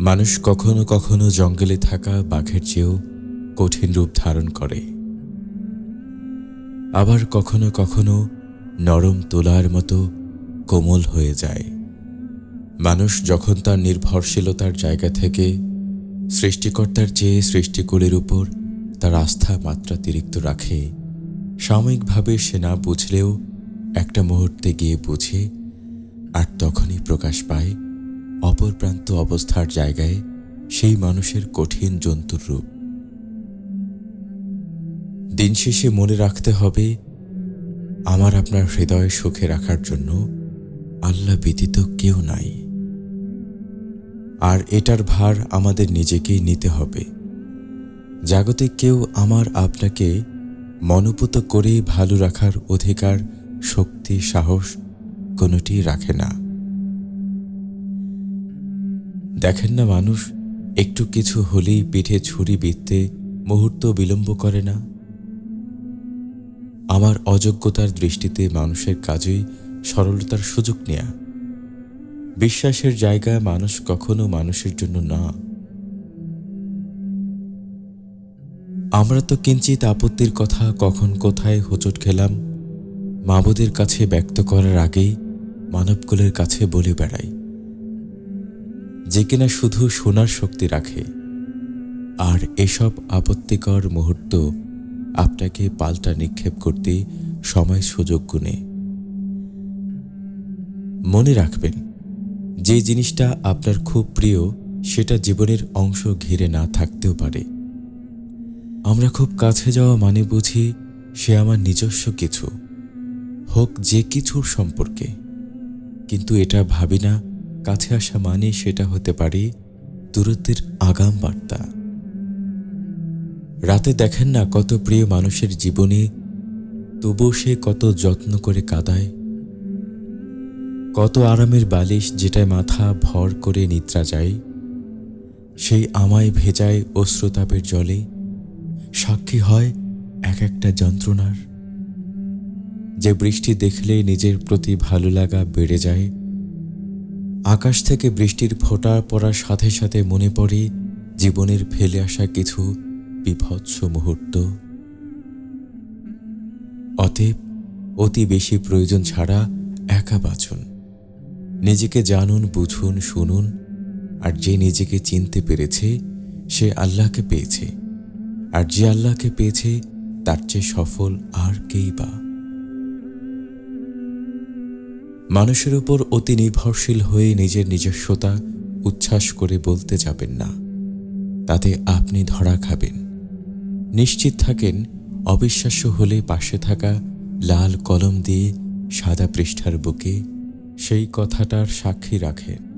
মানুষ কখনো কখনো জঙ্গলে থাকা বাঘের চেয়েও কঠিন রূপ ধারণ করে। আবার কখনো কখনো নরম তোলার মতো কোমল হয়ে যায়। মানুষ যখন তার নির্ভরশীলতার জায়গা থেকে সৃষ্টিকর্তার চেয়ে সৃষ্টিকুলের উপর তার আস্থা মাত্রাতিরিক্ত রাখে, সাময়িকভাবে সে না বুঝলেও একটা মুহূর্তে গিয়ে বুঝে আর তখনই প্রকাশ পায় অপর প্রান্ত অবস্থার জায়গায় সেই মানুষের কঠিন জন্তুর রূপ। দিন শেষে মনে রাখতে হবে, আমার আপনার হৃদয় সুখে রাখার জন্য আল্লাহ ব্যতীত কেউ নাই। আর এটার ভার আমাদের নিজেকেই নিতে হবে। জাগতিক কেউ আমার আপনাকে মনোপুত করে ভালো রাখার অধিকার, শক্তি, সাহস কোনোটি রাখে না। দেখেন না মানুষ, একটু কিছু হলেই পিঠে ছুরি বিততে মুহূর্ত বিলম্ব করে না? আমার অযোগ্যতার দৃষ্টিতে মানুষের কাজেই সরলতার সুযোগ নেয়া। বিশ্বাসের জায়গায় মানুষ কখনো মানুষের জন্য না। আমরা তো কিঞ্চিত আপত্তির কথা কখন কোথায় হোঁচট খেলাম, মাবুদের কাছে ব্যক্ত করার আগেই মানবকুলের কাছে বলে বেড়াই। যে কিনা শুধু শোনার শক্তি রাখে। আর এসব আপত্তিকর মুহূর্ত আপনাকে পাল্টা নিক্ষেপ করতে সময় সুযোগ গুণে। মনে রাখবেন, যে জিনিসটা আপনার খুব প্রিয়, সেটা জীবনের অংশ ঘিরে না থাকতেও পারে। আমরা খুব কাছে যাওয়া মানে বুঝি সে আমার নিজস্ব কিছু, হোক যে কিছুর সম্পর্কে। কিন্তু এটা ভাবি না কাছে আসা মানে সেটা হতে পারে দূরত্বের আগাম বার্তা। রাতে দেখেন না কত প্রিয় মানুষের জীবনে তবুও সে কত যত্ন করে কাদায়, কত আরামের বালিশ যেটায় মাথা ভর করে নিদ্রা যায়, সেই আমায় ভেজায় অশ্রুতাপের জলে সাক্ষী হয় এক একটা যন্ত্রণার। যে বৃষ্টি দেখলে নিজের প্রতি ভালো লাগা বেড়ে যায় আকাশ থেকে বৃষ্টির ফোঁটা পড়ার সাথে সাথে মনে পড়ে জীবনের ফেলে আসা কিছু বিভৎস মুহূর্ত। অতএব অতি বেশি প্রয়োজন ছাড়া একা বাঁচুন। নিজেকে জানুন, বুঝুন, শুনুন, আর যে নিজেকে চিনতে পেরেছে, সে আল্লাহকে পেয়েছে। আর যে আল্লাহকে পেয়েছে, তার চেয়ে সফল আর কেই বা। মানুষের উপর অতি নির্ভরশীল হয়ে নিজের নিজস্বতা উচ্ছ্বাস করে বলতে যাবেন না। তাতে আপনি ধরা খাবেন। নিশ্চিত থাকেন, অবিশ্বাস্য হলে পাশে থাকা লাল কলম দিয়ে সাদা পৃষ্ঠার বুকে সেই কথাটার সাক্ষী রাখেন।